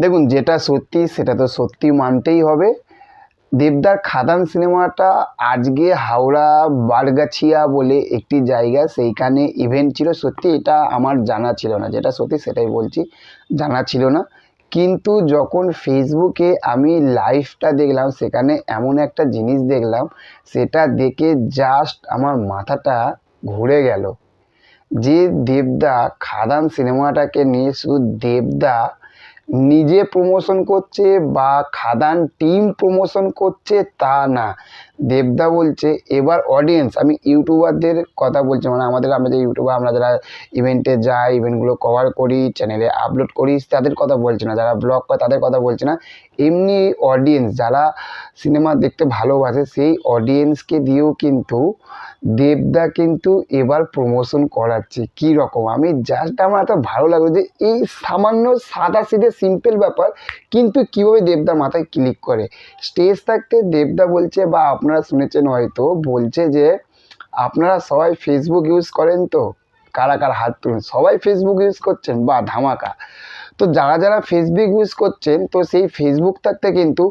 দেখুন, যেটা সত্যি, সেটা তো সত্যি মানতেই হবে। দেবদার খাদান সিনেমাটা আজকে হাওড়া, বারগাছিয়া বলে একটি জায়গা, সেইখানে ইভেন্ট ছিল। সত্যি এটা আমার জানা ছিল না। যেটা সত্যি সেটাই বলছি, জানা ছিল না। কিন্তু যখন ফেসবুকে আমি লাইভটা দেখলাম, সেখানে এমন একটা জিনিস দেখলাম, সেটা দেখে জাস্ট আমার মাথাটা ঘুরে গেল যে দেবদা খাদান সিনেমাটাকে নিয়ে শুধু দেবদা নিজে প্রমোশন করছে বা খাদান টিম প্রমোশন করছে তা না। দেবদা বলছে, এবার অডিয়েন্স আমি ইউটিউবারদের কথা বলছি মানে আমাদের, আমরা যে ইউটিউবার, আমরা যারা ইভেন্টে যাই ইভেন্টগুলো কভার করি চ্যানেলে আপলোড করি, তাদের কথা বলছি না, যারা ব্লগ করে তাদের কথা বলছি না। এমনি অডিয়েন্স যারা সিনেমা দেখতে ভালোবাসে, সেই অডিয়েন্সকে দিয়েও কিন্তু দেবদা কিন্তু এবার প্রমোশন করাচ্ছে, কী রকম? আমি জাস্ট আমার এত ভালো লাগল যে, এই সামান্য সাদা সিধে সিম্পল ব্যাপার, কিন্তু কীভাবে দেবদা মাথায় ক্লিক করে? স্টেজ থাকতে দেবদা বলছে বা আপনারা শুনেছেন হয়তো, বলছে যে আপনারা সবাই ফেসবুক ইউজ করেন তো? কারা কারা হাত তুলুন? সবাই ফেসবুক ইউজ করছেন? বা ধামাকা। তো যারা যারা ফেসবুক ইউজ করছেন, তো সেই ফেসবুক থাকতে কিন্তু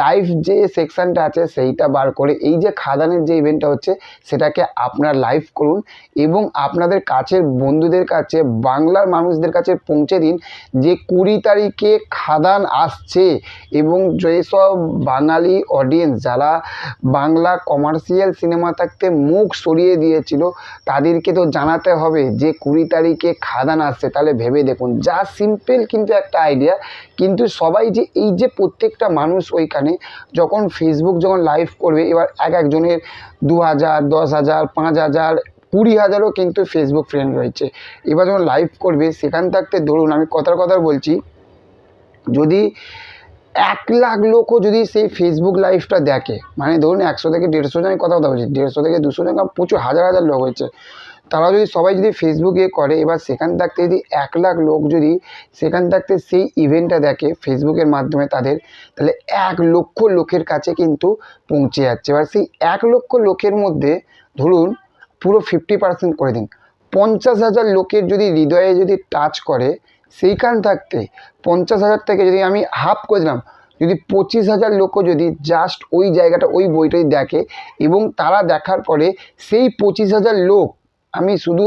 লাইভ যে সেকশানটা আছে, সেইটা বার করে এই যে খাদানের যে ইভেন্টটা হচ্ছে, সেটাকে আপনারা লাইভ করুন এবং আপনাদের কাছের বন্ধুদের কাছে, বাংলার মানুষদের কাছে পৌঁছে দিন যে কুড়ি তারিখে খাদান আসছে এবং যেসব বাঙালি অডিয়েন্স যারা বাংলা কমার্শিয়াল সিনেমা থাকতে মুখ সরিয়ে দিয়েছিল, তাদেরকে তো জানাতে হবে যে কুড়ি তারিখে খাদান আসছে। তাহলে ভেবে দেখুন, যা সিম্পল কিন্তু একটা আইডিয়া কিন্তু সবাই যে এই যে প্রত্যেকটা মানুষ ওইখানে যখন ফেসবুক যখন লাইভ করবে, এবার এক একজনের দু হাজার দশ হাজার পাঁচ হাজার কুড়ি হাজারও কিন্তু ফেসবুক ফ্রেন্ড রয়েছে। এবার যখন লাইভ করবে, সেখান থাকতে ধরুন আমি কথার কথা বলছি, যদি এক লাখ লোকও যদি সেই ফেসবুক লাইভটা দেখে মানে ধরুন একশো থেকে দেড়শো জন কথা কথা বলছি দেড়শো থেকে দুশো জন প্রচুর হাজার হাজার লোক হয়েছে। তারা যদি সবাই যদি ফেসবুকে করে, এবার সেখান থাকতে যদি এক লাখ লোক যদি সেখান থাকতে সেই ইভেন্টটা দেখে ফেসবুকের মাধ্যমে তাদের, তাহলে এক লক্ষ লোকের কাছে কিন্তু পৌঁছে যাচ্ছে। এবার সেই এক লক্ষ লোকের মধ্যে ধরুন পুরো ফিফটি পার্সেন্ট করে দিন। পঞ্চাশ হাজার লোকের যদি হৃদয়ে যদি টাচ করে সেইখান থাকতে পঞ্চাশ হাজার থেকে যদি আমি হাফ করে দিলাম, যদি পঁচিশ হাজার লোকও যদি জাস্ট ওই জায়গাটা, ওই বইটাই দেখে এবং তারা দেখার পরে সেই পঁচিশ হাজার লোক আমি শুধু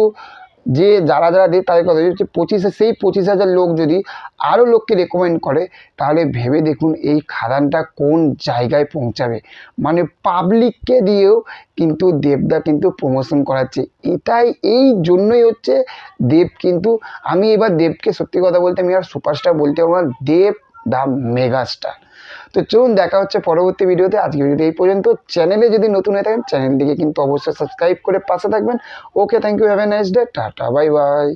যে যারা যারা দেয় তাদের কথা হচ্ছে পঁচিশ, সেই পঁচিশ হাজার লোক যদি আরও লোককে রেকমেন্ড করে, তাহলে ভেবে দেখুন এই খাদানটা কোন জায়গায় পৌঁছাবে। মানে পাবলিককে দিয়েও কিন্তু দেবদা কিন্তু প্রমোশন করাচ্ছে। এটাই, এই জন্যই হচ্ছে দেব কিন্তু, আমি এবার দেবকে সত্যি কথা বলতে আমি আর সুপারস্টার বলতে পারব না, দেব দ্য মেগাস্টার তো চলুন দেখা হচ্ছে পরবর্তী ভিডিওতে। আজকে ভিডিওটি এই পর্যন্ত। চ্যানেলে যদি নতুন হয়ে থাকেন, চ্যানেলটিকে কিন্তু অবশ্যই সাবস্ক্রাইব করে পাশে থাকবেন। Okay thank you have a nice day tata bye bye